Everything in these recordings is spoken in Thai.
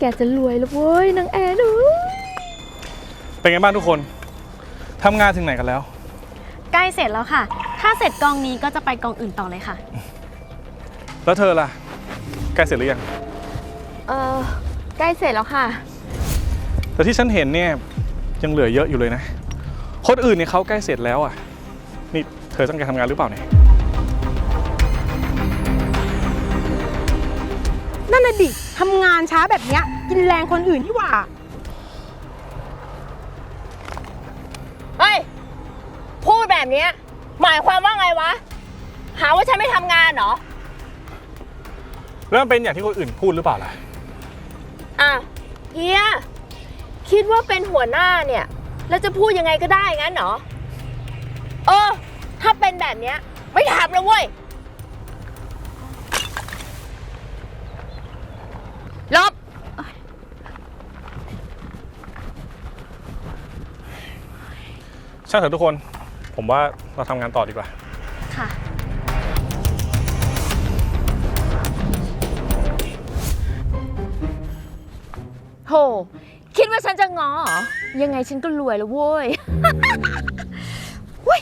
แกจะรวยแล้วเว้ยนางแอนเอ้ยเป็นไงบ้างทุกคน ทำงานถึงไหนกันแล้ว ใกล้เสร็จแล้วค่ะ ถ้าเสร็จกองนี้ก็จะไปกองอื่นต่อเลยค่ะ แล้วเธอล่ะ ใกล้เสร็จหรือยัง เออใกล้เสร็จแล้วค่ะ แต่ที่ฉันเห็นเนี่ยยังเหลือเยอะอยู่เลยนะ คนอื่นเนี่ยเขาใกล้เสร็จแล้วอะ นี่เธอตั้งใจทำงานหรือเปล่าเนี่ย นั่นน่ะดิ ทำงานช้าแบบเนี้ยกินแรงคนอื่นที่หว่า เฮ้ย พูดแบบเนี้ยหมายความว่าไงวะ หาว่าฉันไม่ทำงานเหรอแล้วมันเป็นอย่างที่คนอื่นพูดหรือเปล่าล่ะ อะเฮียคิดว่าเป็นหัวหน้าเนี่ย แล้วจะพูดยังไงก็ได้งั้นเหรอ เออ ถ้าเป็นแบบเนี้ย ไม่ทำแล้วเว้ย ลบ ช่างเถอะทุกคน ผมว่าเราทำงานต่อดีกว่า ค่ะ โห คิดว่าฉันจะงอเหรอ ยังไงฉันก็รวยแล้วเว้ยน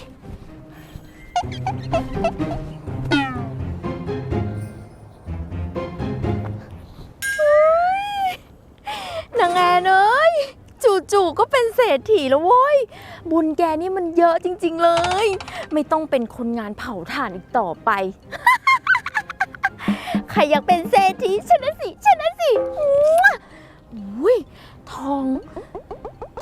ก็เป็นเศรษฐีแล้วเว้ย บุญแกนี่มันเยอะจริง ๆเลย ไม่ต้องเป็นคนงานเผาถ่านอีกต่อไป ใครอยากเป็นเศรษฐีชนะสิชนะสิมั่วอุ้ยทอง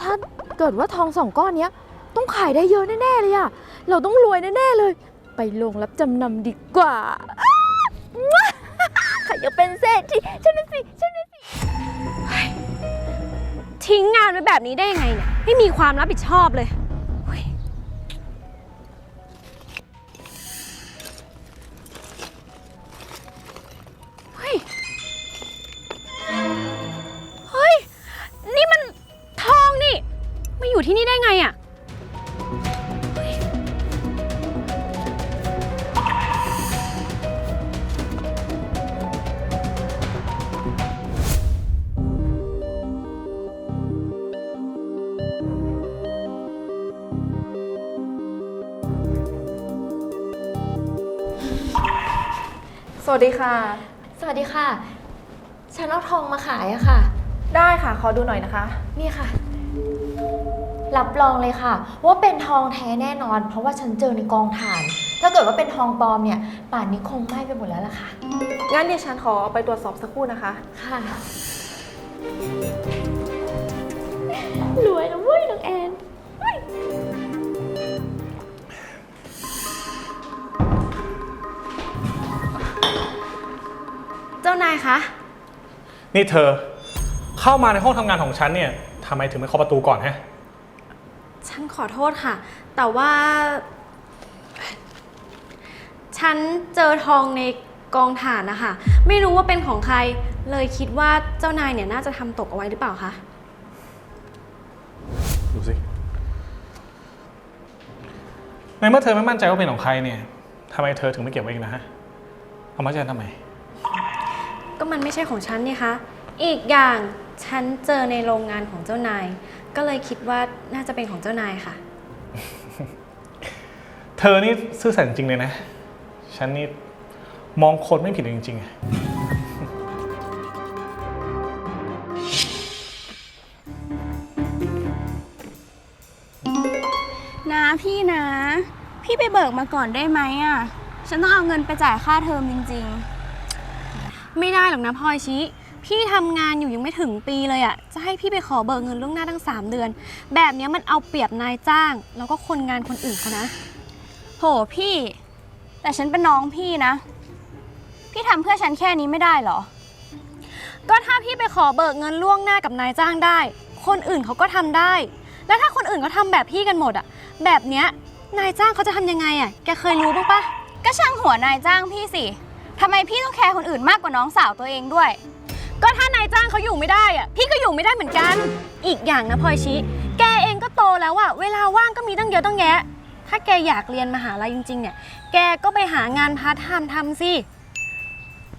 ถ้าเกิดว่าทองสองก้อนเนี้ย ต้องขายได้เยอะแน่ๆเลยอะเราต้องรวยแน่ๆเลย ไปลงรับจำนำดีกว่าใครอยากเป็นเศรษฐีชนะสิช แบบนี้ได้ยังไงเนี่ยไม่มีความรับผิดชอบเลยเฮ้ยเฮ้ยเฮ้ย นี่มันทองนี่มาอยู่ที่นี่ได้ไงอะ สวัสดีค่ะ สวัสดีค่ะ ฉันเอาทองมาขายอะค่ะ ได้ค่ะ ขอดูหน่อยนะคะ นี่ค่ะ รับรองเลยค่ะ ว่าเป็นทองแท้แน่นอน เพราะว่าฉันเจอในกองถ่าน ถ้าเกิดว่าเป็นทองปลอมเนี่ย ป่านนี้คงไหม้ไปหมดแล้วล่ะค่ะ งั้นเดี๋ยวฉันขอไปตรวจสอบสักครู่นะคะ ค่ะ รวยนะเว้ จ้านายคะ นี่เธอเข้ามาในห้องทำงานของฉันเนี่ยทำไมถึงไม่เคาะประตูก่อนฮะ ฉันขอโทษค่ะ แต่ว่า ฉันเจอทองในกองถ่านนะคะ ไม่รู้ว่าเป็นของใคร เลยคิดว่าเจ้านายเนี่ยน่าจะทำตกเอาไว้หรือเปล่าคะ ดูสิในเมื่อเธอไม่มั่นใจว่าเป็นของใครเนี่ยทำไมเธอถึงไม่เก็บไว้เองนะฮะ เอามาให้ฉันทำไม ก็มันไม่ใช่ของฉันนี่คะ อีกอย่างฉันเจอในโรงงานของเจ้านาย ก็เลยคิดว่าน่าจะเป็นของเจ้านายค่ะ เธอนี่ซื่อสัตย์จริงๆเลยนะ ฉันนี่มองคนไม่ผิดเลยจริงๆอะนะพี่นะ พี่ไปเบิกมาก่อนได้ไหมอะ ฉันต้องเอาเงินไปจ่ายค่าเทอมจริง ไม่ได้หรอกนะพลอยชิพี่ทำงานอยู่ยังไม่ถึงปีเลยอะ่ะ จะให้พี่ไปขอเบิกเงินล่วงหน้าตั้ง 3 เดือน แบบเนี้ยมันเอาเปรียบนายจ้าง แล้วก็คนงานคนอื่นเขานะ โหพี่ แต่ฉันเป็นน้องพี่นะ พี่ทำเพื่อฉันแค่นี้ไม่ได้เหรอ ก็ถ้าพี่ไปขอเบิกเงินล่วงหน้ากับนายจ้างได้ คนอื่นเขาก็ทำได้ แล้วถ้าคนอื่นเขาทำแบบพี่กันหมดอะ่ะแบบเนี้ยนายจ้างเขาจะทำยังไงอะ่ะแกเคยรู้บ้างปะก็ช่างหัวนายจ้างพี่สิ ทำไมพี่ต้องแคร์คนอื่นมากกว่าน้องสาวตัวเองด้วย ก็ถ้านายจ้างเขาอยู่ไม่ได้อะ่ะพี่ก็อยู่ไม่ได้เหมือนกัน อีกอย่างนะพลอยชิ แกเองก็โตแล้วอะเวลาว่างก็มีตั้งเยอะตั้งแยะ ถ้าแกอยากเรียนมหาลัยจริง ๆ เนี่ย แกก็ไปหางานพาร์ทไทม์ทำสิ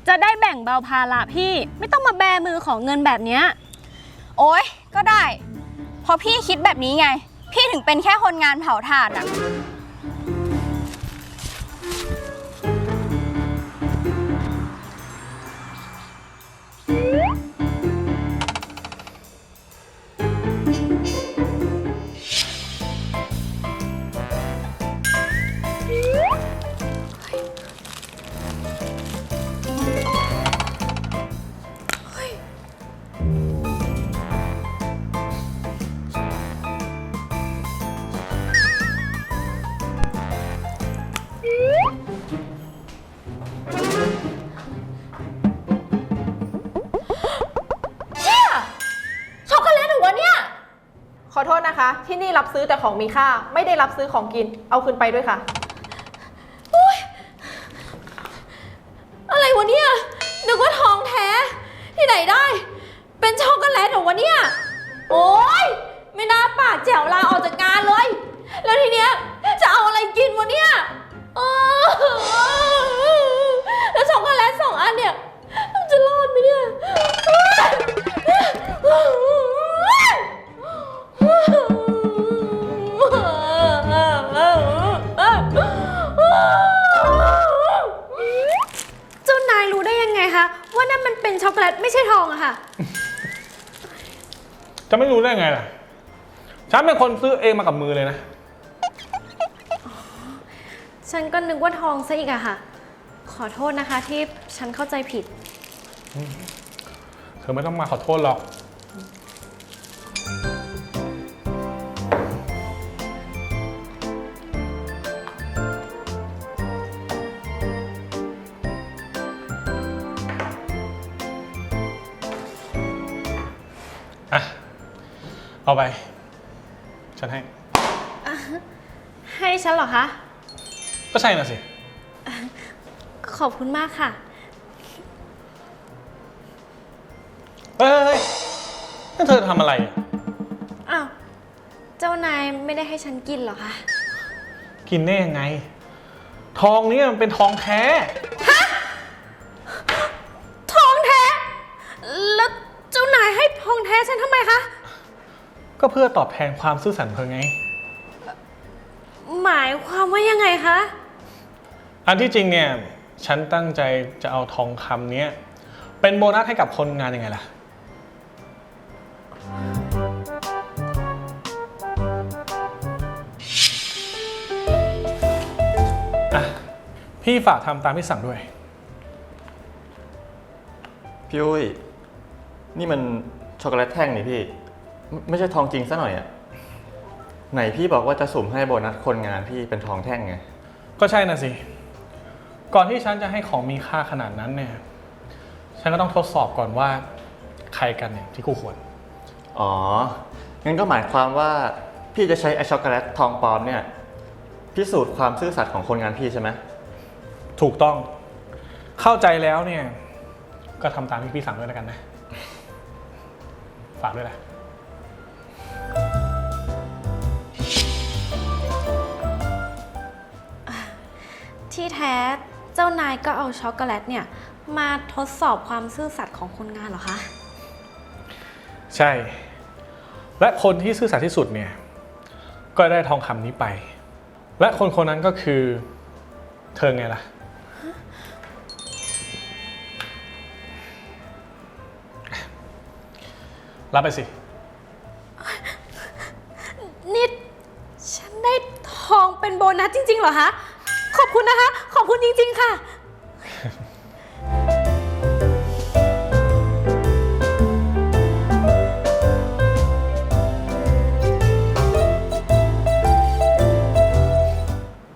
จะได้แบ่งเบาภาระพี่ ไม่ต้องมาแบมือของเงินแบบเนี้ย โอ๊ย ก็ได้เพราะพี่คิดแบบนี้ไง พี่ถึงเป็นแค่คนงานเผาถ่านอะ ที่นี่รับซื้อแต่ของมีค่า ไม่ได้รับซื้อของกิน เอาคืนไปด้วยค่ะอะไรวะเนี่ย นึกว่าทองแท้ ที่ไหนได้ เป็นช็อกโกแลตเหรอวะเนี่ย โอ๊ย ไม่น่าปากแจ๋วลาออกจากงานเลย แล้วทีเนี้ยจะเอาอะไรกินวะเนี่ยเออแล้วช็อกโกแลตสองอันเนี่ย ช็อกโกแลตไม่ใช่ทองอะค่ะ จะไม่รู้ได้ไงล่ะ ฉันเป็นคนซื้อเองมากับมือเลยนะ ฉันก็นึกว่าทองซะอีกอะค่ะ ขอโทษนะคะที่ฉันเข้าใจผิด เธอไม่ต้องมาขอโทษหรอก อะ เอาไป ฉันให้ ให้ฉันเหรอคะ ก็ใช่น่ะสิ ขอบคุณมากค่ะ เฮ้ยเฮ้ยนั่นเธอทำอะไรอะอ้าว เจ้านายไม่ได้ให้ฉันกินเหรอคะ กินได้ยังไง ทองนี้มันเป็นทองแท้ท แท้ฉันทำไมคะ ก็เพื่อตอบแทนความซื่อสัตย์เธอไง หมายความว่ายังไงคะ อันที่จริงเนี่ย ฉันตั้งใจจะเอาทองคำเนี้ย เป็นโบนัสให้กับคนงานยังไงล่ะ อะ พี่ฝากทำตามที่สั่งด้วย พี่อุ้ย นี่มัน ช็อกโกแลตแท่งนี่พี่ไม่ไม่ใช่ทองจริงซะหน่อยอะไหนพี่บอกว่าจะสุ่มให้โบนัสคนงานพี่เป็นทองแท่งไง ก็ใช่น่ะสิ ก่อนที่ฉันจะให้ของมีค่าขนาดนั้นเนี่ย ฉันก็ต้องทดสอบก่อนว่าใครกันเนี่ยที่คู่ควร อ๋อ งั้นก็หมายความว่าพี่จะใช้ไอช็อกโกแลตทองปลอมเนี่ยพิสูจน์ความซื่อสัตย์ของคนงานพี่ใช่ไหมถูกต้อง เข้าใจแล้วเนี่ย ก็ทำตามที่พี่สั่งด้วยแล้วกันนะ ฝากด้วยนะที่แท้เจ้านายก็เอาช็อกโกแลตเนี่ย มาทดสอบความซื่อสัตย์ของคนงานเหรอคะ ใช่ และคนที่ซื่อสัตย์ที่สุดเนี่ย ก็ได้ทองคำนี้ไป และคนคนนั้นก็คือเธอไงล่ะ รับไปสิ นี่ฉันได้ทองเป็นโบนัสจริงๆเหรอคะ ขอบคุณนะคะ ขอบคุณจริงๆค่ะ